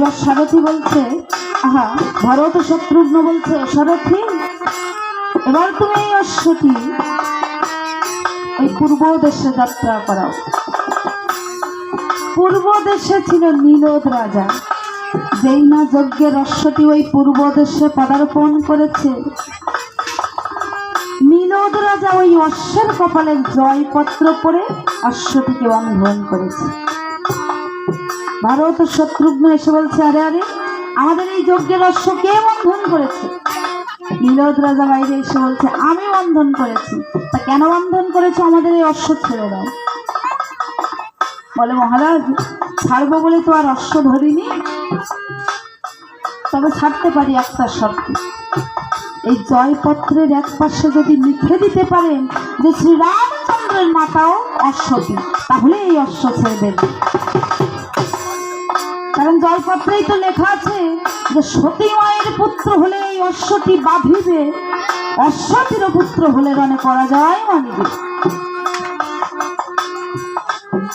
এবার সারথি বলছে, আহা, ভরত শত্রুঘ্ন বলছে, সারথি, এবার তুমি এই অশ্বটি এই পূর্ব দেশে যাত্রা করাও। পূর্ব দেশে ছিল নীলদ রাজা। যেই না যজ্ঞের অশ্বটি ওই পূর্ব দেশে পদার্পণ করেছে। নীলদ রাজা ওই অশ্বের কপালে জয়পত্র পরে অশ্বটিকে বন্ধন করেছে। ভারত শত্রুঘ্ন এসে বলছে, আরে আরে, আমাদের এই যজ্ঞের অশ্ব কে বন্ধন করেছে? নীলদ রাজা বাইরে এসে বলছে, আমি বন্ধন করেছি। তা কেন বন্ধন করেছে? আমাদের এই অশ্ব ছেড়ে দাও। বলে, মহারাজ, ছাড়বো বলে তো আর অশ্ব ধরিনি। তবে ছাড়তে পারি একটা শর্তে। এই জয়পত্রের এক পাশে যদি লিখে দিতে পারেন যে শ্রীরামচন্দ্রের মাতাও অশ্বতী, তাহলে এই অশ্ব ছেড়ে দেবে। কারণ জয়পত্রেই তো লেখা আছে যে সতী মায়ের পুত্র হলে এই অশ্বটি বাঁধিবে। অশ্বতীর পুত্র হলে রণে পরাজয় মানিবে।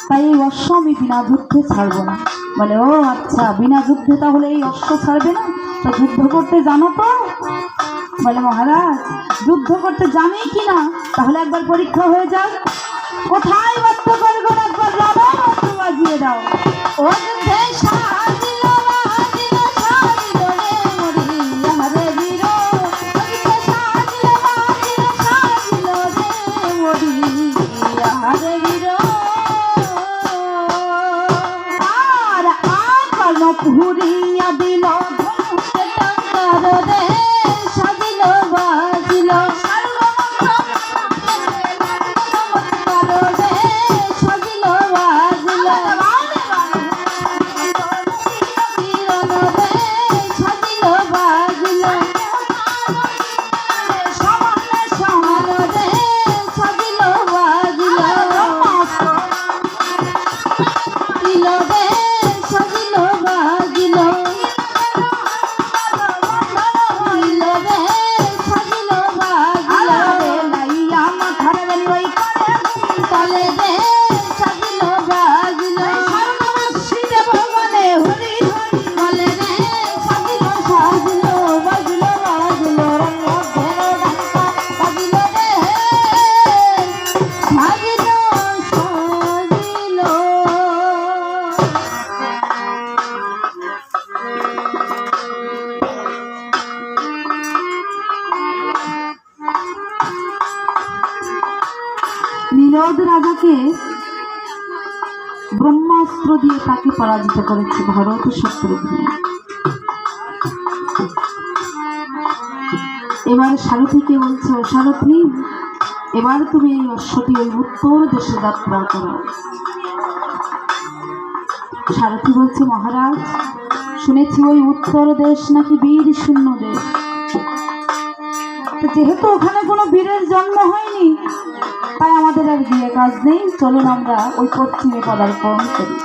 তাই এই অশ্ব আমি বিনা যুদ্ধে ছাড়বো না। বলে, ও আচ্ছা বিনা যুদ্ধে তাহলে এই অশ্ব ছাড়বে না? তো যুদ্ধ করতে জানো তো? বলে, মহারাজ, যুদ্ধ করতে জানি কি না? তাহলে একবার পরীক্ষা হয়ে যাক। কোথায় বাধ্য করব একবার অস্ত্র বাজিয়ে দাও। ও যুদ্ধে পরাজিত করেছে ভরত শত্রুঘ্ন এবার সারথীকে বলছে ও সারথী, এবার তুমি এই অশ্বটি ওই উত্তর দেশে যাত্রা করো। সারথী বলছে, মহারাজ, শুনেছি ওই উত্তর দেশ নাকি বীর শূন্য দেশ। যেহেতু ওখানে কোনো বীরের জন্ম হয়নি, তাই আমাদের আর গিয়ে কাজ নেই। চলুন আমরা ওই পশ্চিমে পদার্পণ করি।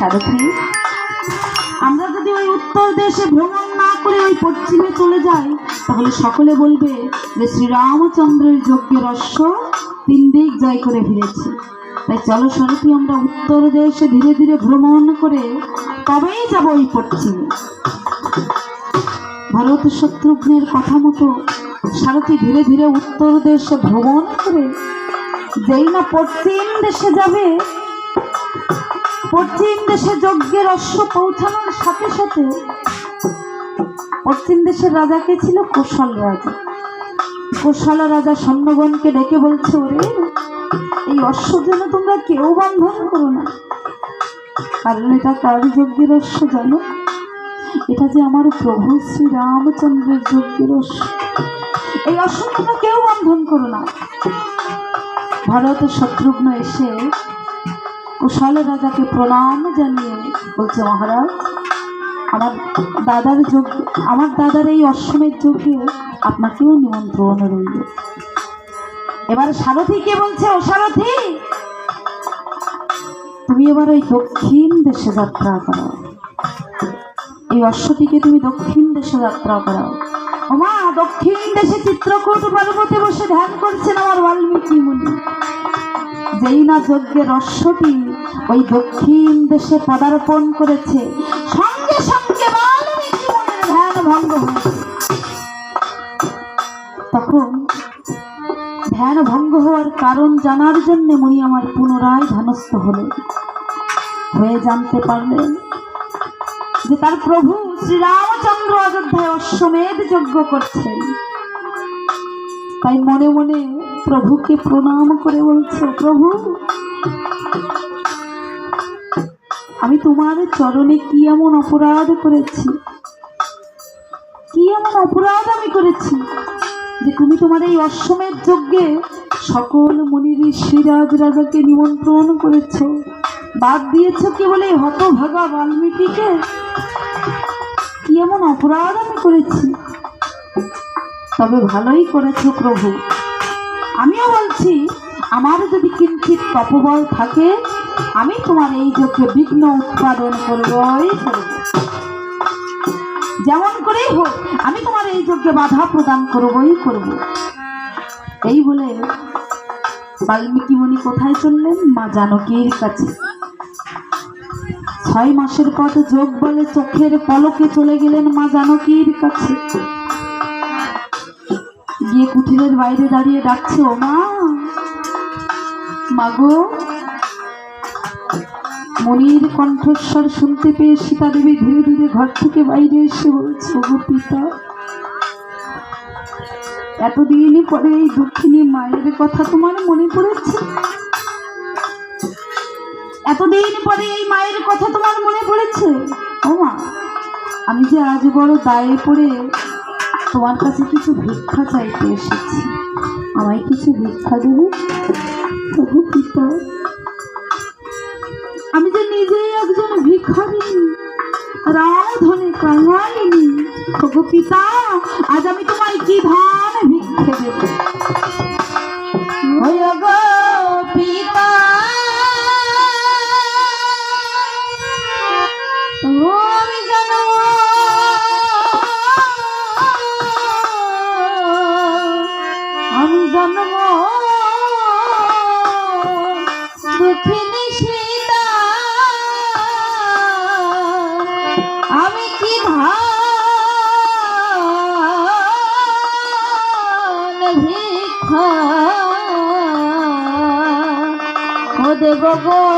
সারথী আমরা যদি ওই উত্তর দেশে ভ্রমণ না করে ওই পশ্চিমে চলে যাই, তাহলে সকলে বলবে যে শ্রীরামচন্দ্রের যজ্ঞের অশ্ব তিন দিক জয় করে ফিরেছে। তাই চলো সারথী আমরা উত্তর দেশে ধীরে ধীরে ভ্রমণ করে তবেই যাব ওই পশ্চিমে। ভারত শত্রুঘ্নের কথা মতো সারথী ধীরে ধীরে উত্তর দেশে ভ্রমণ করে যেই না পশ্চিম দেশে যাবে পশ্চিম দেশে যজ্ঞের অশ্ব পৌঁছানোর সাথে সাথে পশ্চিম দেশের রাজা কে ছিল কোশল রাজা। কোশল রাজা সৈন্যগণকে ডেকে বলছে, ওরে, এই অশ্ব যেন তোমরা কেউ বন্ধন করো না। কারণ এটা কার যজ্ঞের অশ্ব, জানো? এটা যে আমার প্রভু শ্রী রামচন্দ্রের যজ্ঞের অশ্ব। এই অশ্ব তোমরা কেউ বন্ধন করো না। ভারত শত্রুঘ্ন এসে কুশল রাজাকে প্রণাম জানিয়ে বলছে, মহারাজ, আমার দাদার যোগ, আমার দাদার এই অশ্বমের যোগে আপনাকেও নিমন্ত্রণ রইল। এবার সারথী কে বলছে, ও সারথী তুমি এবার ওই দক্ষিণ দেশে যাত্রা করো। এই অশ্বটিকে তুমি দক্ষিণ দেশে যাত্রা করাও ওমা দক্ষিণ দেশে চিত্রকূট পর্বতে বসে ধ্যান করছেন আমার বাল্মীকি মুনি। যেই না যজ্ঞের অশ্বটি ওই দক্ষিণ দেশে পদার্পণ করেছে। সঙ্গে সঙ্গে ধ্যান ভঙ্গ তখন ধ্যান ভঙ্গ হওয়ার কারণ জানার জন্য মুনি আমার পুনরায় ধ্যানস্থ হলেন। হয়ে জানতে পারলেন যে তার প্রভু শ্রীরামচন্দ্র অযোধ্যায় অশ্বমেধ যজ্ঞ করছেন। তাই মনে মনে প্রভুকে প্রণাম করে বলছে, প্রভু আমি তোমার চরণে কি এমন অপরাধ করেছি? কি এমন অপরাধ আমি করেছি? যে তুমি তোমার এই অশ্বমেধ যজ্ঞে সকল মনির ঋষিরাজ রাজাকে নিমন্ত্রণ করেছ। বাদ দিয়েছ কেবল এই হতভাগা বাল্মীকিকে? কি এমন অপরাধ আমি করেছি? তবে ভালোই করেছ প্রভু। আমিও বলছি, আমার যদি কিঞ্চিত তপবল থাকে আমি তোমার এই চোখে বিঘ্ন উৎপাদন করব যেমন করেই হোক, আমি তোমার এই যজ্ঞে বাধা প্রদান করবই করব। এই বলে বাল্মীকি মুনি কোথায় চললেন? মা জানকীর কাছে। ছয় মাসের পর যোগ বলে চোখের পলকে চলে গেলেন মা জানকীর কাছে। গিয়ে কুঠিরের বাইরে দাঁড়িয়ে ডাকছে, ও মা মাগো মনির কণ্ঠস্বর শুনতে পেয়ে সীতা দেবী ধীরে ধীরে ঘর থেকে বাইরে এসে বলছে গো পিতা, এতদিন পরে এই দক্ষিণী মায়ের কথা তোমার মনে পড়েছে? এতদিন পরে এই মায়ের কথা তোমার মনে পড়েছে? ও মা, আমি যে আজ বড় দায়ে পড়ে তোমার কাছে কিছু ভিক্ষা চাইতে এসেছি। আমায় কিছু ভিক্ষা দেবে? তবু পিতা একজন ভিখারিনী রামধনে কাঙালিনী তবু পিতা আজ আমি তোমায় কি ধান ভিক্ষে দেব? গো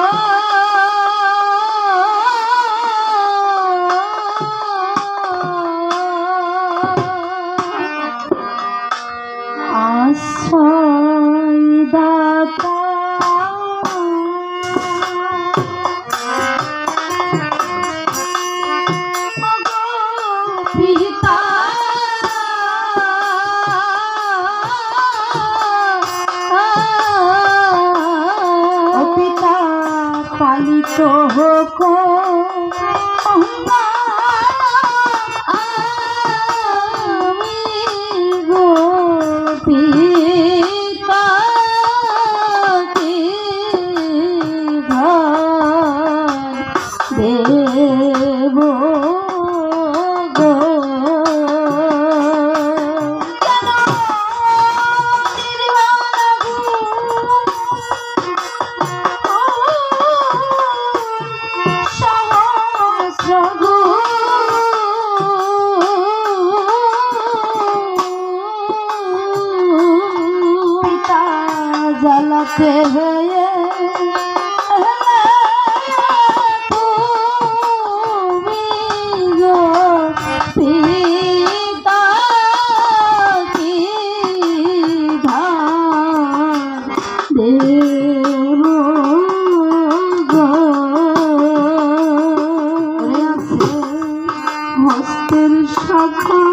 Oh.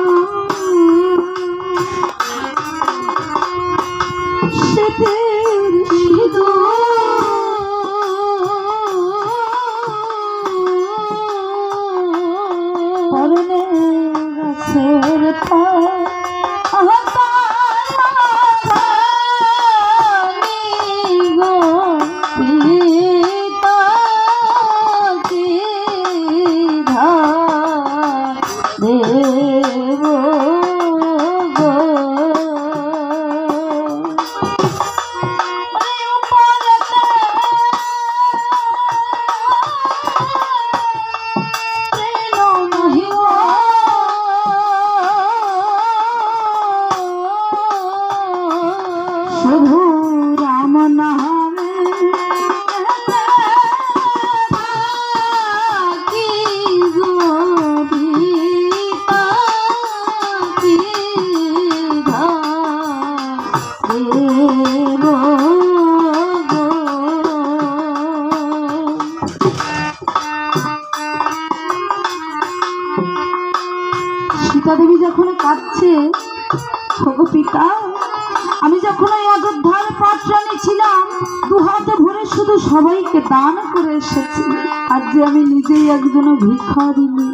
অযোধ্যার পাটরানি ছিলাম, দু হাতে ভরে শুধু সবাইকে দান করে এসেছি। আর যে আমি নিজেই একজন ভিক্ষারিনি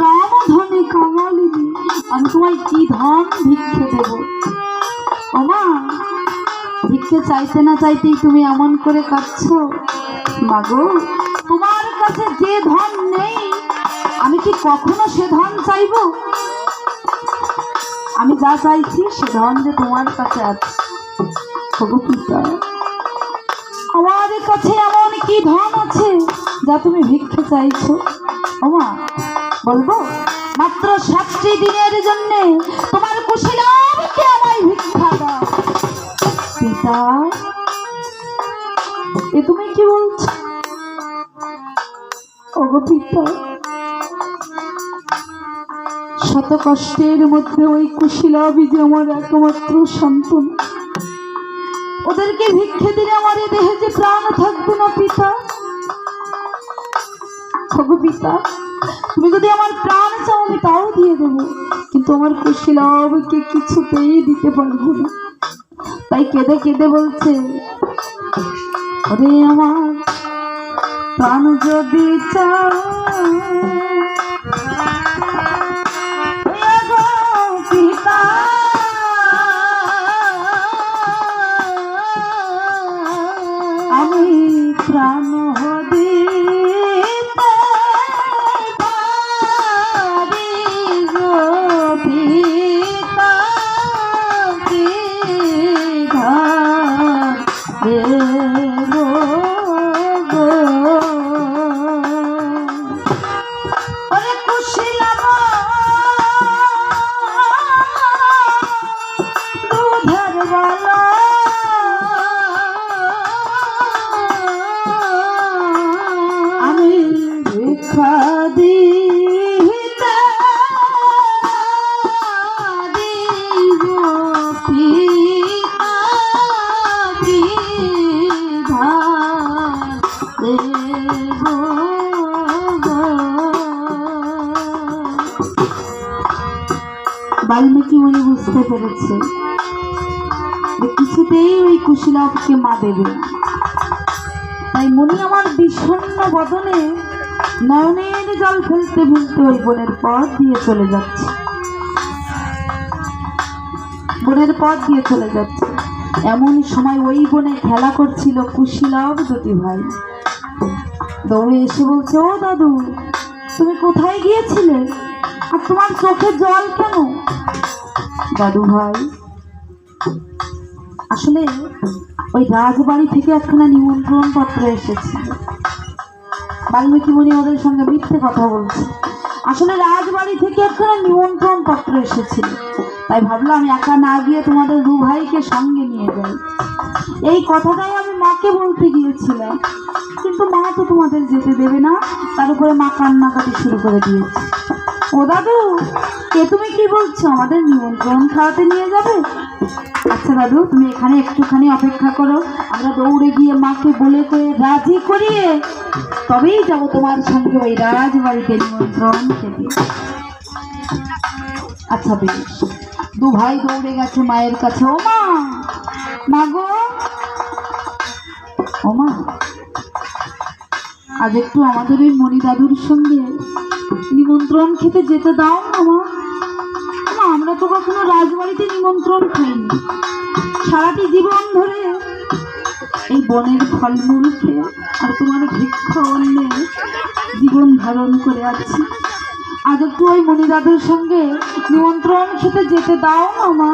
রাম ধনে কামালিনি, আমি তোমায় কি ধন ভিক্ষে দেব? ওমা, ভিক্ষে চাইতে না চাইতেই তুমি এমন করে কাঁদছো? মাগো, তোমার কাছে যে ধন নেই, আমি কি কখনো সে ধন চাইব? আমি যা চাইছি সে ধন যে তোমার কাছে আছে। আমার কাছে এমন কি ধন আছে যা তুমি ভিক্ষে চাইছো? ওমা, বলব, মাত্র সাতটি দিনের জন্য তোমার কুশীলামকে আমায় ভিক্ষা দাও। পিতা, এ তুমি কি বলছো? ওগো পিতা, শত কষ্টের মধ্যে ওই কুশীলাবি যে আমার একমাত্র সন্তান। ওদেরকে ভিক্ষে দিলে আমার দেহে যে প্রাণ থাকবে না, পিতা? পিতা? তুমি যদি আমার প্রাণ চাও, আমি তাও দিয়ে দেবো। কিন্তু আমার খুশি কুশীলাবিকে কিছুতেই দিতে পারব না। তাই কেঁদে কেঁদে বলছে, ওরে আমার প্রাণ যদি চাও পেরেছে যে কিছুতেই ওই কুশীলাভকে মা দেবে তাই মনি আমার বিষণ্ণ বদনে নয়নের জল ফেলতে ফেলতে ওই বোনের পথ দিয়ে চলে যাচ্ছে। বোনের পথ দিয়ে চলে যাচ্ছে। এমন সময় ওই বনে খেলা করছিল কুশীলভ দুটি ভাই। দৌড়ে এসে বলছে, ও দাদু, তুমি কোথায় গিয়েছিলে? আর তোমার চোখে জল কেন? দাদু ভাই। আসলে ওই রাজবাড়ি থেকে একখানা নিমন্ত্রণ পত্র এসেছে। বাল্মীকি মুনি ওদের সঙ্গে মিথ্যে কথা বলছে। আসলে রাজবাড়ি থেকে একখানা নিমন্ত্রণ পত্র এসেছিল তাই ভাবলাম আমি একা না গিয়ে তোমাদের দু ভাইকে সঙ্গে নিয়ে যাই। এই কথাটাই আমি মাকে বলতে গিয়েছিলাম। কিন্তু মা তো তোমাদের যেতে দেবে না। তার উপরে মা কান্নাকাটি শুরু করে দিয়েছে। ও দাদু কে তুমি কি বলছো? আমাদের নিমন্ত্রণ খাওয়াতে নিয়ে যাবে? আচ্ছা দাদু, তুমি এখানে একটুখানি অপেক্ষা করো। আমরা দৌড়ে গিয়ে মাকে বলে করে রাজি করিয়ে তবেই যাব তোমার সঙ্গে ওই রাজবাড়িতে নিমন্ত্রণ খেতে। আচ্ছা বেশ। দু ভাই দৌড়ে গেছে মায়ের কাছে। ও মা! মা গো! ও মা! আজ একটু আমাদের ওই মণি দাদুর সঙ্গে নিমন্ত্রণ খেতে যেতে দাও না মা। রাজবাড়িতে নিমন্ত্রণ খাইনি সারাটি জীবন ধরে এই বনের ফলমূল খেয়ে আর তোমার ভিক্ষা অন্যে জীবন ধারণ করে আছি আজ একটু ওই মণিদাদুর সঙ্গে নিমন্ত্রণ খেতে যেতে দাও না মা।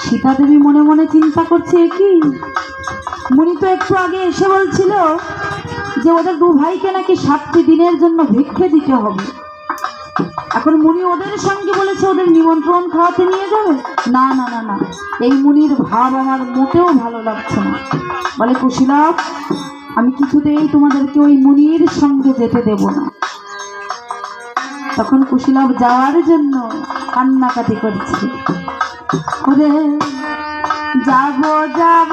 সীতা দেবী মনে মনে চিন্তা করছে কি? মণি তো একটু আগে এসে বলছিল যে ওদের দু ভাইকে নাকি সাতটি দিনের জন্য ভিক্ষে দিতে হবে। এখন মুনি ওদের সঙ্গে বলেছে, ওদের নিমন্ত্রণ খাওয়াতে নিয়ে যাবে? না না না না। এই মুনির ভাব আমার মোটেও ভালো লাগছে না। বলে কুশিলাভ আমি কিছুতেই তোমাদেরকে ওই মুনির সঙ্গে যেতে দেব না। তখন কুশিলাভ যাওয়ার জন্য কান্নাকাটি করছে। ওরে, যাব যাব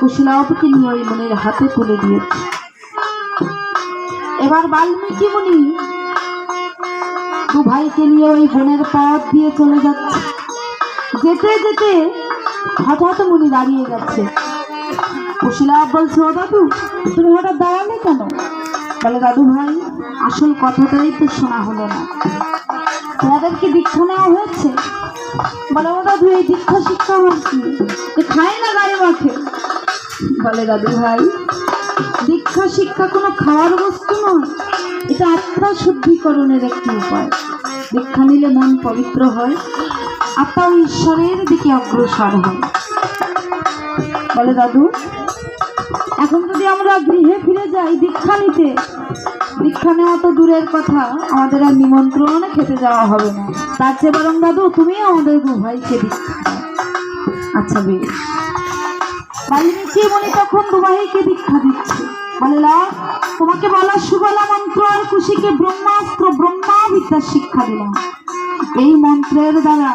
কুশিলাবকে নিয়ে ওই মনির হাতে তুলে দিয়েছে। এবার বাল্মীকি মুনি দু ভাইকে নিয়ে ওই বনের পথ দিয়ে চলে যাচ্ছে। যেতে যেতে হঠাৎ মুনি দাঁড়িয়ে গেছে। কুশিলাব বলছে, ও দাদু, তুমি হঠাৎ দাঁড়ালে কেন? বলে, দাদু ভাই, আসল কথাটাই তো শোনা হলো না। তোমাদেরকে দীক্ষা নেওয়া হয়েছে? বলে, ও দাদু, এই দীক্ষা শিক্ষা আমার কি খায় না গাড়ি মাঠে বলে দাদু ভাই, দীক্ষা, শিক্ষা কোনো খাওয়ার বস্তু নয়, এটা আত্মা শুদ্ধিকরণের একটি উপায়। দীক্ষা নিলে মন পবিত্র হয়, আত্মা ঈশ্বরের দিকে অগ্রসর হয়। বলে দাদু, এখন যদি আমরা গৃহে ফিরে যাই দীক্ষা নিতে, দীক্ষা নেওয়া তো দূরের কথা, আমাদের আর নিমন্ত্রণে খেতে যাওয়া হবে না। তার চেয়ে বরং দাদু তুমি আমাদের দু ভাইকে দীক্ষা আচ্ছা বেশ। বাল্মীকি মনে তখন দু দীক্ষা দিচ্ছে। বললা তোমাকে বলা সুবলা মন্ত্র আর কুশিকে ব্রহ্মাস্ত্র, ব্রহ্মা বিদ্যার শিক্ষা দিলাম। এই মন্ত্রের দ্বারা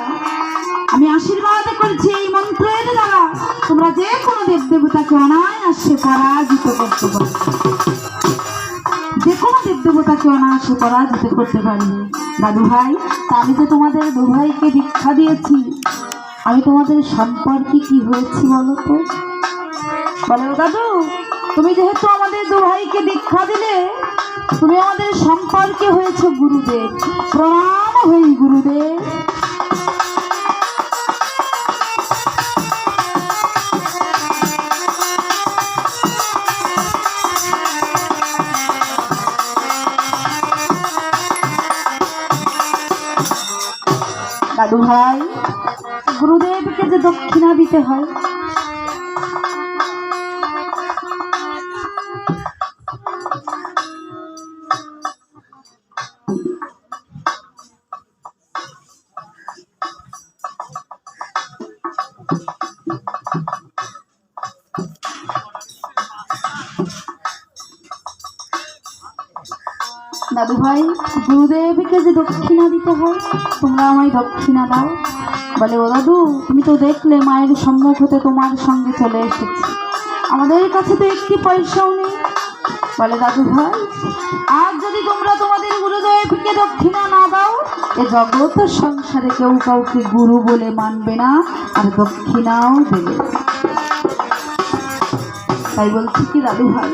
আমি আশীর্বাদ করছি। এই মন্ত্রের দ্বারা তোমরা যে কোনো দেব দেবতাকে অনায়াসে পরাজিত করতে পারো যে কোনো দেব দেবতাকে অনায়াসে পরাজিত করতে পারবে। দাদু ভাই আমি তো তোমাদের দু ভাইকে দীক্ষা দিয়েছি। আমি তোমাদের সম্পর্কে কি হয়েছি বলো তো? বলো দাদু, তুমি যেহেতু আমাদের দু ভাইকে দীক্ষা দিলে, তুমি আমাদের সম্পর্কে হয়েছে গুরুদেব প্রণাম হই গুরুদেব। দাদু ভাই গুরুদেবকে যে দক্ষিণা দিতে হয় দাদু ভাই, গুরুদেবকে যে দক্ষিণা দিতে হয়, তোমরা আমায় দক্ষিণা দাও। বলে, ও দাদু, তুমি তো দেখলে মায়ের সম্মুখ হতে তোমার সঙ্গে চলে এসেছি। আমাদের কাছে তো একটি পয়সাও নেই। বলে, দাদু ভাই, আর যদি তোমরা তোমাদের গুরুদেবকে দক্ষিণা না দাও, এ জগৎ সংসারে কেউ কাউকে গুরু বলে মানবে না, আর দক্ষিণাও দেবে তাই বলছি কি, দাদু ভাই?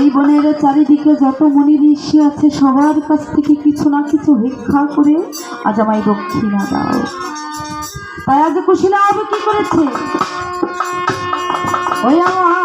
এই বনের, চারিদিকে যত মনি ঋষি আছে, সবার কাছ থেকে কিছু না কিছু ভিক্ষা করে আজ আমায় দক্ষিণা দাও। তাই আজ কুশিলা হবে কি করেছে? ওই আমার